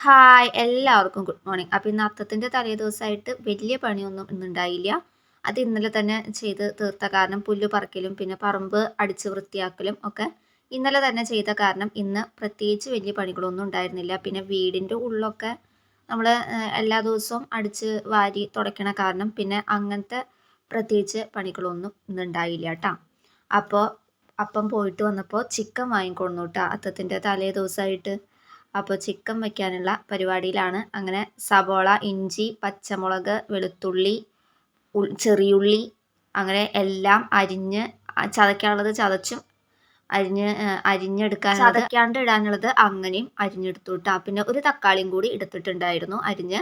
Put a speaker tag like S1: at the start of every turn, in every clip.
S1: Hi എല്ലാവർക്കും good morning അപ്പോൾ ഇന്ന് അത്തത്തിന്റെ തലേ ദിവസമായിട്ട് വലിയ പണിയൊന്നും ഇന്നുണ്ടായില്ല അത് ഇന്നലെ തന്നെ ചെയ്ത് തീർത്ത കാരണം പുല്ല് പറക്കലും പിന്നെ പറമ്പ് അടിച്ച് വൃത്തിയാക്കലും ഒക്കെ ഇന്നലെ തന്നെ ചെയ്ത കാരണം ഇന്ന് പ്രത്യേകിച്ച് വലിയ പണികളൊന്നും ഉണ്ടായിരുന്നില്ല. പിന്നെ വീടിന്റെ ഉള്ളൊക്കെ നമ്മൾ എല്ലാ ദിവസവും അടിച്ച് വാരി തുടയ്ക്കണ കാരണം പിന്നെ അങ്ങനത്തെ പ്രത്യേകിച്ച് പണികളൊന്നും ഇന്നുണ്ടായില്ല കേട്ടോ അപ്പോൾ അപ്പം പോയിട്ട് വന്നപ്പോൾ ചിക്കൻ വാങ്ങിക്കൊണ്ടു കേട്ടോ അത്തത്തിന്റെ തലേ ദിവസമായിട്ട് അപ്പോൾ ചിക്കൻ വയ്ക്കാനുള്ള പരിപാടിയിലാണ്. അങ്ങനെ സബോള ഇഞ്ചി പച്ചമുളക് വെളുത്തുള്ളി ചെറിയുള്ളി അങ്ങനെ എല്ലാം അരിഞ്ഞ് ചതയ്ക്കാനുള്ളത് ചതച്ചും അരിഞ്ഞ് അരിഞ്ഞെടുക്കാൻ ചതയ്ക്കാണ്ട് ഇടാനുള്ളത് അങ്ങനെയും അരിഞ്ഞെടുത്തു കേട്ടോ പിന്നെ ഒരു തക്കാളിയും കൂടി എടുത്തിട്ടുണ്ടായിരുന്നു അരിഞ്ഞ്.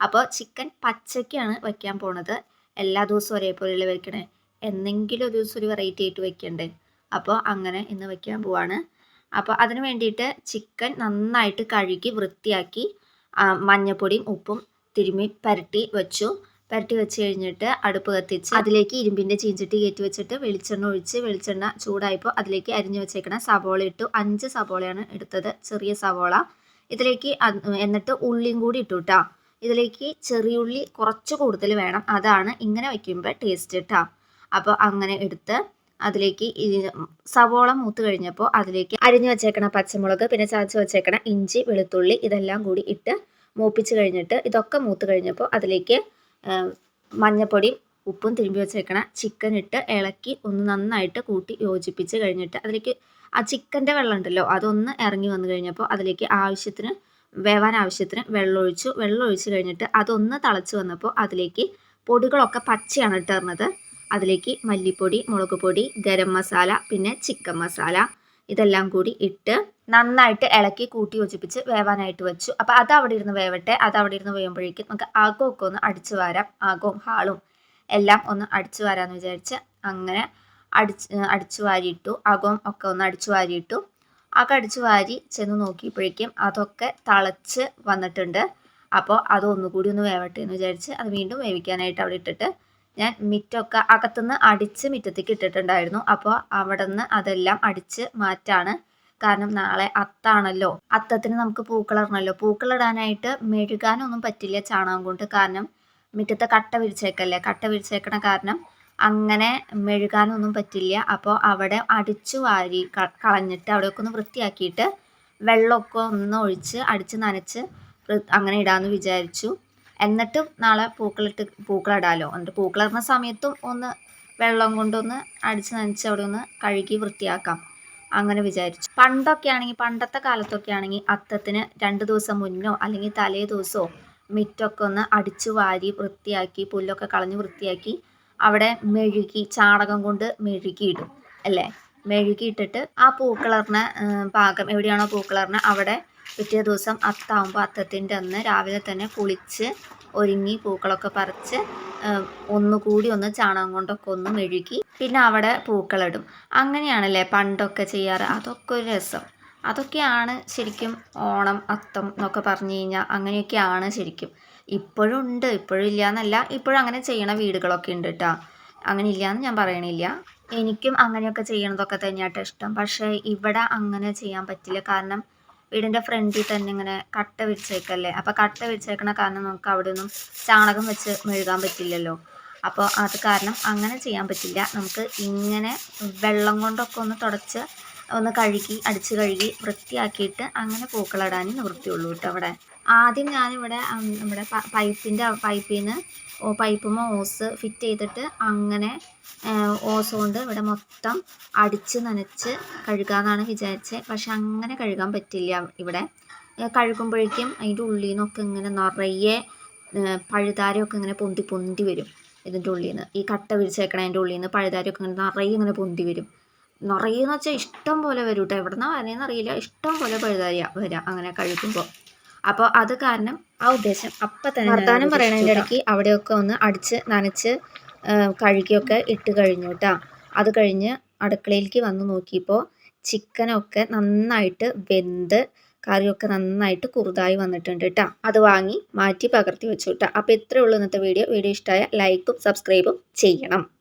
S1: അപ്പോൾ ചിക്കൻ പച്ചയ്ക്കാണ് വയ്ക്കാൻ പോണത്. എല്ലാ ദിവസവും ഒരേപോലെയല്ലേ വയ്ക്കണേ എന്തെങ്കിലും ഒരു ദിവസം ഒരു വെറൈറ്റി ആയിട്ട് വെക്കണ്ടേ? അപ്പോൾ അങ്ങനെ ഇന്ന് വയ്ക്കാൻ പോവാണ്. അപ്പോൾ അതിന് വേണ്ടിയിട്ട് ചിക്കൻ നന്നായിട്ട് കഴുകി വൃത്തിയാക്കി മഞ്ഞപ്പൊടിയും ഉപ്പും തിരുമ്മി പരട്ടി വെച്ചു. പരട്ടി വെച്ച് കഴിഞ്ഞിട്ട് അടുപ്പ് കത്തിച്ച് അതിലേക്ക് ഇരുമ്പിന്റെ ചീഞ്ചട്ടി കയറ്റി വെച്ചിട്ട് വെളിച്ചെണ്ണ ഒഴിച്ച് വെളിച്ചെണ്ണ ചൂടായപ്പോൾ അതിലേക്ക് അരിഞ്ഞു വെച്ചേക്കണ സവോള ഇട്ടു. അഞ്ച് സവോളയാണ് എടുത്തത് ചെറിയ സവോള. ഇതിലേക്ക് എന്നിട്ട് ഉള്ളിയും കൂടി ഇട്ടു കേട്ടോ ഇതിലേക്ക് ചെറിയുള്ളി കുറച്ച് കൂടുതൽ വേണം. അതാണ് ഇങ്ങനെ വയ്ക്കുമ്പോൾ ടേസ്റ്റ് കേട്ടോ അപ്പോൾ അങ്ങനെ എടുത്ത് അതിലേക്ക് സവോള മൂത്ത് കഴിഞ്ഞപ്പോൾ അതിലേക്ക് അരിഞ്ഞു വെച്ചേക്കണ പച്ചമുളക് പിന്നെ ചതച്ച് വെച്ചേക്കണ ഇഞ്ചി വെളുത്തുള്ളി ഇതെല്ലാം കൂടി ഇട്ട് മൂപ്പിച്ച് കഴിഞ്ഞിട്ട് ഇതൊക്കെ മൂത്ത് കഴിഞ്ഞപ്പോൾ അതിലേക്ക് മഞ്ഞപ്പൊടിയും ഉപ്പും തിരുമ്പി വെച്ചേക്കണ ചിക്കൻ ഇട്ട് ഇളക്കി ഒന്ന് നന്നായിട്ട് കൂട്ടി യോജിപ്പിച്ച് കഴിഞ്ഞിട്ട് അതിലേക്ക് ആ ചിക്കന്റെ വെള്ളം ഉണ്ടല്ലോ അതൊന്ന് ഇറങ്ങി വന്നു കഴിഞ്ഞപ്പോൾ അതിലേക്ക് ആവശ്യത്തിന് വേവാൻ ആവശ്യത്തിന് വെള്ളമൊഴിച്ചു. വെള്ളം ഒഴിച്ച് കഴിഞ്ഞിട്ട് അതൊന്ന് തിളച്ച് വന്നപ്പോൾ അതിലേക്ക് പൊടികളൊക്കെ പച്ചയാണ് ഇട്ടിരുന്നത് അതിലേക്ക് മല്ലിപ്പൊടി മുളക് പൊടി ഗരം മസാല പിന്നെ ചിക്കൻ മസാല ഇതെല്ലാം കൂടി ഇട്ട് നന്നായിട്ട് ഇളക്കി കൂട്ടി യോജിപ്പിച്ച് വേവാനായിട്ട് വെച്ചു. അപ്പോൾ അത് അവിടെ ഇരുന്ന് വേവട്ടെ. അത് അവിടെ ഇരുന്ന് വേവുമ്പോഴേക്കും നമുക്ക് ആകമൊക്കെ ഒന്ന് അടിച്ചു വാരാം. ആകവും ഹാളും എല്ലാം ഒന്ന് അടിച്ചു വാരാമെന്ന് വിചാരിച്ച് അങ്ങനെ അടിച്ച് അടിച്ചു വാരിയിട്ടു അകവും ഒക്കെ ഒന്ന് അടിച്ചു വാരിയിട്ടു അകം അടിച്ചു വാരി ചെന്ന് നോക്കിയപ്പോഴേക്കും അതൊക്കെ തളച്ച് വന്നിട്ടുണ്ട്. അപ്പോൾ അതൊന്നുകൂടി ഒന്ന് വേവട്ടെ എന്ന് വിചാരിച്ച് അത് വീണ്ടും വേവിക്കാനായിട്ട് അവിടെ ഇട്ടിട്ട് ഞാൻ മിറ്റൊക്കെ അകത്തുനിന്ന് അടിച്ച് മിറ്റത്തേക്ക് ഇട്ടിട്ടുണ്ടായിരുന്നു. അപ്പോൾ അവിടെ നിന്ന് അതെല്ലാം അടിച്ച് മാറ്റാണ് കാരണം നാളെ അത്താണല്ലോ. അത്തത്തിന് നമുക്ക് പൂക്കളിടണമല്ലോ പൂക്കളിടാനായിട്ട് മെഴുകാനൊന്നും പറ്റില്ല ചാണകം കൊണ്ട്. കാരണം മിറ്റത്തെ കട്ട വിരിച്ചേക്കല്ലേ? കട്ട വിരിച്ചേക്കണ കാരണം അങ്ങനെ മെഴുകാനൊന്നും പറ്റില്ല. അപ്പോൾ അവിടെ അടിച്ചു വാരി കളഞ്ഞിട്ട് അവിടെയൊക്കെ ഒന്ന് വൃത്തിയാക്കിയിട്ട് വെള്ളമൊക്കെ ഒന്ന് ഒഴിച്ച് അടിച്ച് നനച്ച് അങ്ങനെ ഇടാമെന്ന് വിചാരിച്ചു. എന്നിട്ടും നാളെ പൂക്കളിട്ട് പൂക്കളിടാലോ. എന്നിട്ട് പൂക്കളിടുന്ന സമയത്തും ഒന്ന് വെള്ളം കൊണ്ടൊന്ന് അടിച്ച് നനച്ച് അവിടെ ഒന്ന് കഴുകി വൃത്തിയാക്കാം. അങ്ങനെ വിചാരിച്ചു. പണ്ടൊക്കെ ആണെങ്കിൽ പണ്ടത്തെ കാലത്തൊക്കെ ആണെങ്കിൽ അത്തത്തിന് രണ്ട് ദിവസം മുന്നോ അല്ലെങ്കിൽ തലേ ദിവസമോ മിറ്റൊക്കെ ഒന്ന് അടിച്ചു വാരി വൃത്തിയാക്കി പുല്ലൊക്കെ കളഞ്ഞ് വൃത്തിയാക്കി അവിടെ മെഴുകി ചാണകം കൊണ്ട് മെഴുകിയിടും. അല്ലേ? മെഴുകിയിട്ടിട്ട് ആ പൂക്കളറിന് പാകം എവിടെയാണോ പൂക്കളറിന് അവിടെ പിറ്റേ ദിവസം അത്താവുമ്പോൾ അത്തത്തിന്റെ അന്ന് രാവിലെ തന്നെ കുളിച്ച് ഒരുങ്ങി പൂക്കളൊക്കെ പറിച്ച് ഒന്നുകൂടി ഒന്ന് ചാണകം കൊണ്ടൊക്കെ ഒന്ന് മെഴുകി പിന്നെ അവിടെ പൂക്കളിടും. അങ്ങനെയാണല്ലേ പണ്ടൊക്കെ ചെയ്യാറ്? അതൊക്കെ ഒരു രസം. അതൊക്കെയാണ് ശരിക്കും ഓണം അത്തം എന്നൊക്കെ പറഞ്ഞു കഴിഞ്ഞാൽ അങ്ങനെയൊക്കെയാണ് ശരിക്കും. ഇപ്പോഴും ഉണ്ട് ഇപ്പോഴും ഇല്ല എന്നല്ല ഇപ്പോഴും അങ്ങനെ ചെയ്യണ വീടുകളൊക്കെ ഉണ്ട് കേട്ടോ അങ്ങനെ ഇല്ല എന്ന് ഞാൻ പറയണില്ല. എനിക്കും അങ്ങനെയൊക്കെ ചെയ്യണതൊക്കെ തന്നെയാട്ടോ ഇഷ്ടം. പക്ഷേ ഇവിടെ അങ്ങനെ ചെയ്യാൻ പറ്റില്ല. കാരണം വീടിന്റെ ഫ്രണ്ടിൽ തന്നെ ഇങ്ങനെ കട്ട വിരിച്ചേക്കല്ലേ? അപ്പോൾ കട്ട വിരിച്ചേക്കണ കാരണം നമുക്ക് അവിടെ ഒന്നും ചാണകം വെച്ച് മെഴുകാൻ പറ്റില്ലല്ലോ. അപ്പോൾ അത് കാരണം അങ്ങനെ ചെയ്യാൻ പറ്റില്ല. നമുക്ക് ഇങ്ങനെ വെള്ളം കൊണ്ടൊക്കെ ഒന്ന് തുടച്ച് ഒന്ന് കഴുകി അടിച്ച് കഴുകി വൃത്തിയാക്കിയിട്ട് അങ്ങനെ പൂക്കളിടാനേ നിവൃത്തിയുള്ളൂ കേട്ടോ അവിടെ. ആദ്യം ഞാനിവിടെ നമ്മുടെ പൈപ്പിന്റെ പൈപ്പിൽ നിന്ന് പൈപ്പുമോ ഓസ് ഫിറ്റ് ചെയ്തിട്ട് അങ്ങനെ ഓസ് കൊണ്ട് ഇവിടെ മൊത്തം അടിച്ച് നനച്ച് കഴുകാമെന്നാണ് വിചാരിച്ചത് പക്ഷെ അങ്ങനെ കഴുകാൻ പറ്റില്ല ഇവിടെ. കഴുകുമ്പോഴേക്കും അതിന്റെ ഉള്ളിൽ നിന്നൊക്കെ ഇങ്ങനെ നിറയെ പഴുതാരമൊക്കെ ഇങ്ങനെ പൊന്തി പൊന്തി വരും ഇതിന്റെ ഉള്ളിൽ നിന്ന് ഈ കട്ട വിരിച്ചേക്കണതിന്റെ ഉള്ളിൽ നിന്ന് പഴുതാരമൊക്കെ ഇങ്ങനെ നിറയെ ഇങ്ങനെ പൊന്തി വരും. നിറയെ എന്ന് വെച്ചാൽ ഇഷ്ടം പോലെ വരും കേട്ടോ എവിടെ നിന്നാണ് അറിയില്ല. ഇഷ്ടം പോലെ പഴുതാരിയ വരാം അങ്ങനെ കഴിക്കുമ്പോൾ അപ്പോൾ അത് കാരണം ആ ഉദ്ദേശം അപ്പം തന്നെ വർത്താനം പറയണതിന്റെ ഇടയ്ക്ക് അവിടെയൊക്കെ ഒന്ന് അടിച്ച് നനച്ച് കഴുകിയൊക്കെ ഇട്ട് കഴിഞ്ഞു കേട്ടോ അത് കഴിഞ്ഞ് അടുക്കളയിലേക്ക് വന്ന് നോക്കിയപ്പോൾ ചിക്കനൊക്കെ നന്നായിട്ട് വെന്ത് കറിയൊക്കെ നന്നായിട്ട് കുറുതായി വന്നിട്ടുണ്ട് കേട്ടോ അത് വാങ്ങി മാറ്റി പകർത്തി വെച്ചു കേട്ടോ അപ്പോൾ ഇത്രയേ ഉള്ളൂ ഇന്നത്തെ വീഡിയോ. വീഡിയോ ഇഷ്ടമായ ലൈക്കും സബ്സ്ക്രൈബും ചെയ്യണം.